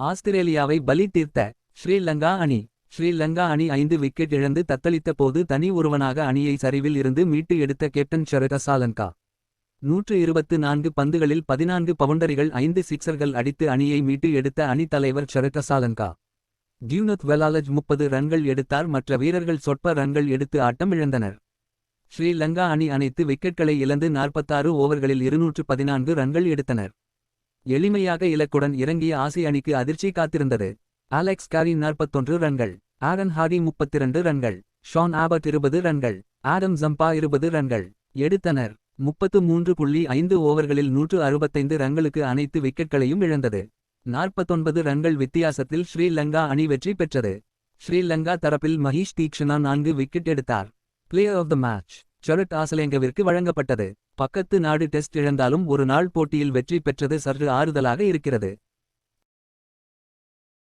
ஆஸ்திரேலியாவை பலி தீர்த்த ஸ்ரீலங்கா அணி. ஸ்ரீலங்கா அணி ஐந்து விக்கெட் இழந்து தத்தளித்த போது தனி ஒருவனாக அணியை சரிவில் இருந்து மீட்டு எடுத்த கேப்டன் ஷரக சாலங்கா நூற்று இருபத்து நான்கு பந்துகளில் பதினான்கு பவுண்டரிகள் ஐந்து சிக்சர்கள் அடித்து அணியை மீட்டு எடுத்த அணித் தலைவர் ஷரக சாலங்கா டியூனத் வெலாலஜ் முப்பது ரன்கள் எடுத்தார் மற்ற வீரர்கள் சொற்ப ரன்கள் எடுத்து ஆட்டம் இழந்தனர். ஸ்ரீலங்கா அணி அனைத்து விக்கெட்களை இழந்து நாற்பத்தாறு ஓவர்களில் இருநூற்று பதினான்கு ரன்கள் எடுத்தனர். எளிமையாக இலக்குடன் இறங்கிய ஆசை அணிக்கு அதிர்ச்சி காத்திருந்தது. அலெக்ஸ் காரி நாற்பத்தொன்று ரன்கள். ஆரன் ஹாரி முப்பத்திரண்டு ரன்கள். ஷான் ஆபர்ட் இருபது ரன்கள். ஆடம் ஜம்பா இருபது ரன்கள். எடுத்தனர். முப்பத்து மூன்று புள்ளி ஐந்து ஓவர்களில் நூற்று அறுபத்தைந்து ரன்களுக்கு அனைத்து விக்கெட்களையும் இழந்தது. நாற்பத்தொன்பது ரன்கள் வித்தியாசத்தில் ஸ்ரீலங்கா அணி வெற்றி பெற்றது. ஸ்ரீலங்கா தரப்பில் மஹீஷ் தீக்ஷனா நான்கு விக்கெட் எடுத்தார். Player of the match Charith ஆசலேங்கவிற்கு வழங்கப்பட்டது. பக்கத்து நாடு டெஸ்ட் இழந்தாலும் ஒரு நாள் போட்டியில் வெற்றி பெற்றது சற்று ஆறுதலாக இருக்கிறது.